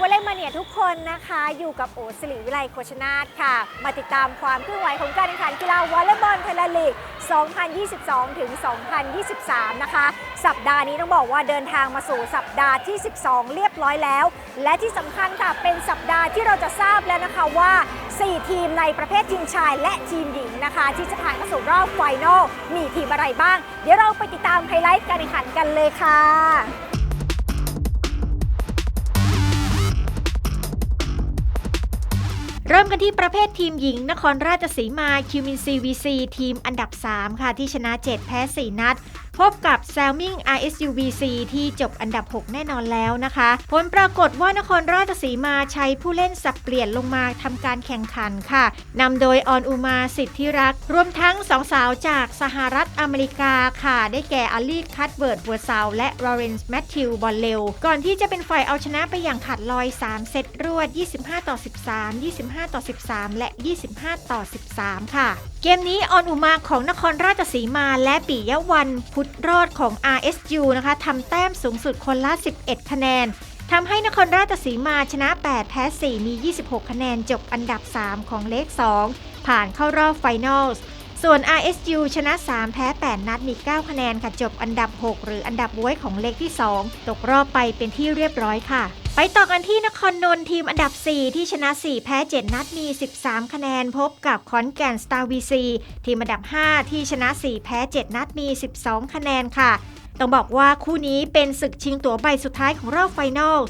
วอลเลย์มาเนียทุกคนนะคะ อยู่กับโอศิริวิไลโคชนาทค่ะ มาติดตามความเคลื่อนไหวของการแข่งขันกีฬาวอลเลย์บอลไทยแลนด์ลีก 2022 ถึง 2023 นะคะ สัปดาห์นี้ต้องบอกว่าเดินทางมาสู่สัปดาห์ที่ 12 เรียบร้อยแล้ว และที่สำคัญค่ะ เป็นสัปดาห์ที่เราจะทราบแล้วนะคะว่า 4 ทีมในประเภททีมชายและทีมหญิงนะคะ ที่จะผ่านเข้าสู่รอบไฟนอลมีทีมอะไรบ้าง เดี๋ยวเราไปติดตามไฮไลท์การแข่งขันกันเลยค่ะ ริ่มกันที่ประเภททีมหญิง นครราชสีมาคิวมินซีวีซีทีมอันดับ 3 ค่ะ ที่ชนะ 7 แพ้ 4 นัด พบกับแซลมิง RSUVC ที่จบอันดับ 6 แน่นอนแล้วนะคะ ผลปรากฏว่านครราชสีมาใช้ผู้เล่นสับเปลี่ยนลงมาทำการแข่งขันค่ะนำโดยออนอุมาสิทธิรัก รวมทั้งสองสาวจากสหรัฐอเมริกาค่ะ ได้แก่อลีคัตเบิร์ดบัวซาวและลอเรนซ์แมทธิวบอลเลวก่อนที่จะเป็นฝ่ายเอาชนะไปอย่างขาดลอย 3 เซตรวด 25 ต่อ 13 25 ต่อ 13 และ 25 ต่อ 13 ค่ะ เกมนี้ออนอุมาของนครราชสีมาและปิยะวันพุทดรอดของ RSU นะคะทำแต้มสูงสุดคนละ 11 คะแนนทำให้นครราชสีมาชนะ 8 แพ้ 4 มี 26 คะแนนจบอันดับ 3 ของเลข 2 ผ่านเข้ารอบไฟนอลส์ส่วน RSU ชนะ 3 แพ้ 8 นัดมี 9 คะแนนค่ะจบอันดับ 6 หรืออันดับบ้วยของเลขที่ 2 ตกรอบไปเป็นที่เรียบร้อยค่ะ ไปต่อกันที่นครนนท์ทีมอันดับ 4 ที่ชนะ 4 แพ้ 7 นัดมี 13 คะแนนพบกับขอนแก่นสตาร์วีซีทีมอันดับ 5 ที่ชนะ 4 แพ้ 7 นัดมี 12 คะแนนค่ะ ต้องบอกว่าคู่นี้เป็นศึกชิงตั๋วใบสุดท้ายของรอบไฟนอล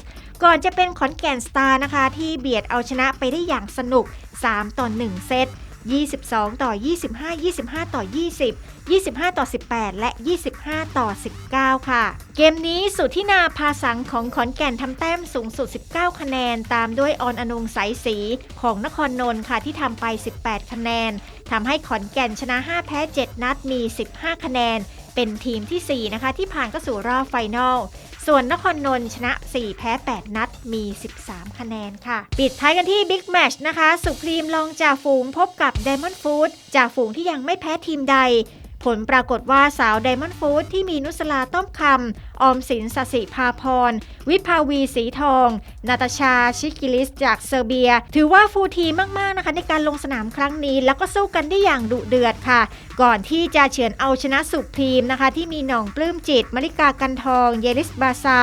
ก่อนจะเป็นขอนแก่นสตาร์นะคะ ที่เบียดเอาชนะไปได้อย่างสนุก 3 ต่อ 1 เซต 22 ต่อ 25 25 ต่อ 20 25 ต่อ 18 และ 25 ต่อ 19 ค่ะ เกมนี้สุทธินาพาสังของขอนแก่นทำแต้มสูงสุด 19 คะแนน ตามด้วยออนอนงสายสีของนครนนท์ค่ะที่ทำไป 18 คะแนนทำให้ขอนแก่นชนะ 5 แพ้ 7 นัดมี 15 คะแนน เป็นทีมที่ 4 นะคะ ที่ผ่านเข้าสู่รอบไฟนอล ส่วนนครนนท์ชนะ 4 แพ้ 8 นัดมี 13 คะแนนค่ะ ปิดท้ายกันที่บิ๊กแมชนะคะ สุพรีมลองจ่าฝูงพบกับไดมอนฟู้ดจ่าฝูงที่ยังไม่แพ้ทีมใด ผลปรากฏว่าสาว Diamond Food ที่มีนุสลาต้อมคำ ออมสินสสิภาพร วิภาวีสีทอง นาตาชาชิกิลิสจากเซอร์เบีย ถือว่าฟูทีมมาก ๆ นะคะในการลงสนามครั้งนี้ แล้วก็สู้กันได้อย่างดุเดือดค่ะ ก่อนที่จะเฉือนเอาชนะสุพรีมนะคะ ที่มีหน่องปลื้มจิต มริกากันทอง เยลิสบาซา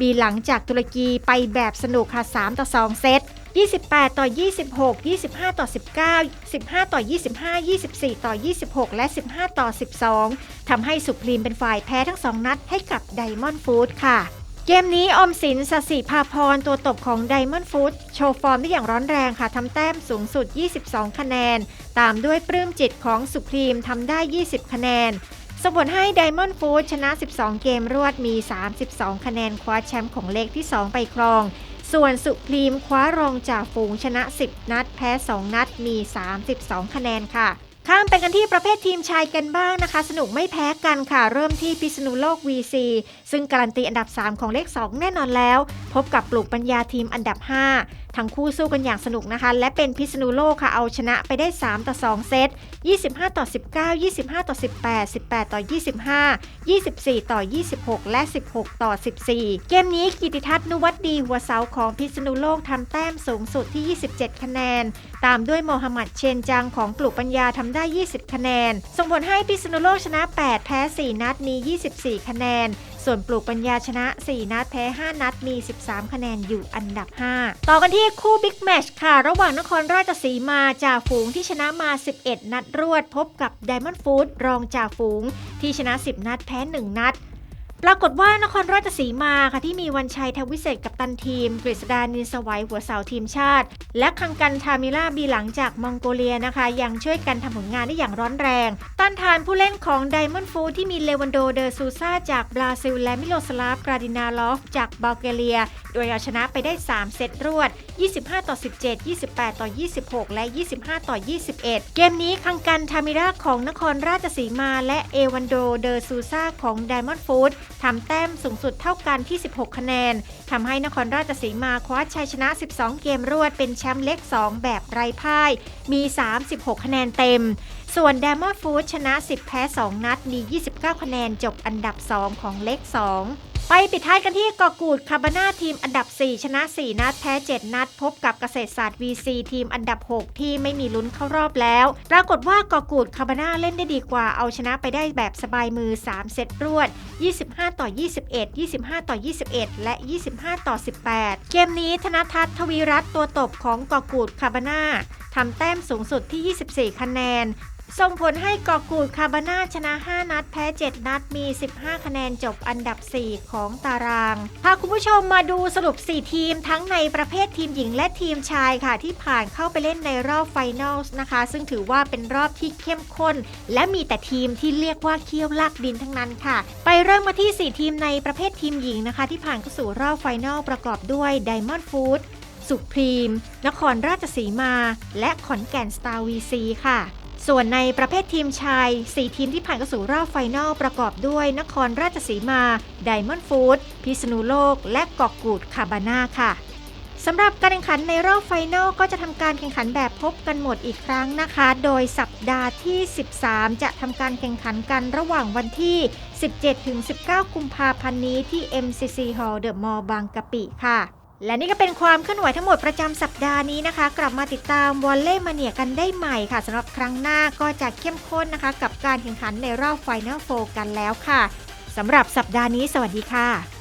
บีหลังจากตุรกีไปแบบสนุกค่ะ 3 ต่อ 2 เซต 28 ต่อ 26 25 ต่อ 19 15 ต่อ 25 24 ต่อ 26 และ 15 ต่อ 12 ทำให้สุพรีมเป็นฝ่ายแพ้ทั้ง2นัดให้กับไดมอนด์ฟู้ดค่ะเกมนี้อมสินสสิภาพรตัวตบของไดมอนด์ฟู้ดโชว์ฟอร์มได้อย่างร้อนแรงค่ะทำแต้มสูงสุด 22 คะแนน ตามด้วยปลื้มจิตของสุพรีมทำได้ 20 คะแนนส่งผลให้ Diamond Food ชนะ 12 เกมรวดมี 32 คะแนนคว้าแชมป์ของเลขที่ 2 ไปครอง ส่วนสุพรีมคว้ารองจ่าฝูงชนะ 10 นัด แพ้ 2 นัดมี 32 คะแนนค่ะ ข้ามไปกันที่ประเภททีมชายกันบ้างนะคะ สนุกไม่แพ้กันค่ะ เริ่มที่พิษณุโลก VC ซึ่งการันตีอันดับ 3 ของเลข 2 แน่นอนแล้ว พบกับปลูกปัญญาทีมอันดับ 5 ทั้งคู่สู้กันอย่างสนุกนะคะ และเป็นพิษณุโลกค่ะเอาชนะไปได้ 3 ต่อ 2 เซต 25 ต่อ 19 25 ต่อ 18 18 ต่อ 25 24 ต่อ 26 และ 16 ต่อ 14 เกมนี้กิติทัศน์นุวัตดีหัวเสาของพิษณุโลกทำแต้มสูงสุดที่ 27 คะแนน ตามด้วยโมฮัมหมัดเชนจังของปลูกปัญญาทำได้ได้ 20 คะแนน ส่งผลให้พิษณุโลกชนะ 8 แพ้ 4 นัดมี 24 คะแนน ส่วนปลูกปัญญาชนะ 4 นัดแพ้ 5 นัดมี 13 คะแนนอยู่อันดับ 5 ต่อกันที่คู่บิ๊กแมชค่ะ ระหว่างนครราชสีมาจ่าฝูงที่ชนะมา 11 นัดรวด พบกับไดมอนด์ฟูดรองจ่าฝูง ที่ชนะ 10 นัดแพ้ 1 นัด ปรากฏว่านครราชสีมาค่ะที่มีวันชัยทวิเศษกับตันทีมกฤษดานินสวัยหัวเสาทีมชาติ และคังกันทามิล่าบีหลังจากมองโกเลียนะคะ ยังช่วยกันทำผลงานได้อย่างร้อนแรง ต้านทานผู้เล่นของไดมอนด์ฟูที่มีเลวันโดเดอซูซาจากบราซิล และมิโลสลาฟกราดินาลอฟ จากบัลแกเรีย โดยเอาชนะไปได้ 3 เซตรวด 25 ต่อ 17 28 ต่อ 26 และ 25 ต่อ 21 เกมนี้คังกันทามิราของนครราชสีมา และเอวันโดเดอซูซาของไดมอนด์ฟู ทำแต้มสูงสุดเท่ากันที่ 16 คะแนนทำให้นครราชสีมาคว้าชัยชนะ 12 เกมรวดเป็นแชมป์เล็ก 2 แบบไร้พ่าย มี 36 คะแนนเต็ม ส่วน d ดมอนด์ฟูดชนะ 10 แพ้ 2 นัดมี 29 คะแนนจบอันดับ 2 ของเล็ก 2 ไปปิดท้ายกันที่กอกูดคาบาน่าทีมอันดับ 4 ชนะ 4 นัดแพ้ 7 นัด พบกับเกษตรศาสตร์ VC ทีมอันดับ 6 ที่ไม่มีลุ้นเข้ารอบแล้ว ปรากฏว่ากอกูดคาบาน่าเล่นได้ดีกว่าเอาชนะไปได้แบบสบายมือ 3 เซตรวด 25 ต่อ 21 25 ต่อ 21 และ 25 ต่อ 18 เกมนี้ธนทัศน์ทวีรัตน์ตัวตบของกอกูดคาบาน่าทำแต้มสูงสุดที่ 24 คะแนน ส่งผลให้กอกูดคาบาน่าชนะ 5 นัด แพ้ 7 นัดมี 15 คะแนนจบอันดับ 4 ของตาราง พาคุณผู้ชมมาดูสรุป 4 ทีมทั้งในประเภททีมหญิงและทีมชายค่ะ ที่ผ่านเข้าไปเล่นในรอบไฟนอลนะคะ ซึ่งถือว่าเป็นรอบที่เข้มข้น และมีแต่ทีมที่เรียกว่าเคี่ยวลากดินทั้งนั้นค่ะ ไปเริ่มมาที่ 4 ทีมในประเภททีมหญิงนะคะ ที่ผ่านเข้าสู่รอบไฟนอลประกอบด้วย Diamond Food สุพรีม นครราชสีมา และขอนแก่นสตาร์วีซีค่ะ ส่วนในประเภททีมชาย 4 ทีมที่ผ่านเข้าสู่รอบไฟนอลประกอบด้วย นครราชสีมา ไดมอนด์ฟู้ดพิษณุโลก และกอกกูดคาบาน่าค่ะสำหรับการแข่งขันในรอบไฟนอลก็จะทำการแข่งขันแบบพบกันหมดอีกครั้งนะคะ โดยสัปดาห์ที่ 13 จะทำการแข่งขันกันระหว่างวันที่ 17-19 กุมภาพันธ์นี้ที่ MCC Hall The Mall บางกะปิค่ะ และนี่ก็เป็นความเคลื่อนไหวทั้งหมดประจำสัปดาห์นี้นะคะ กลับมาติดตามวอลเล่มาเนียกันได้ใหม่ค่ะสำหรับครั้งหน้าก็จะเข้มข้นนะคะ กับการแข่งขันในรอบไฟนอลโฟกันแล้วค่ะสำหรับสัปดาห์นี้ สวัสดีค่ะ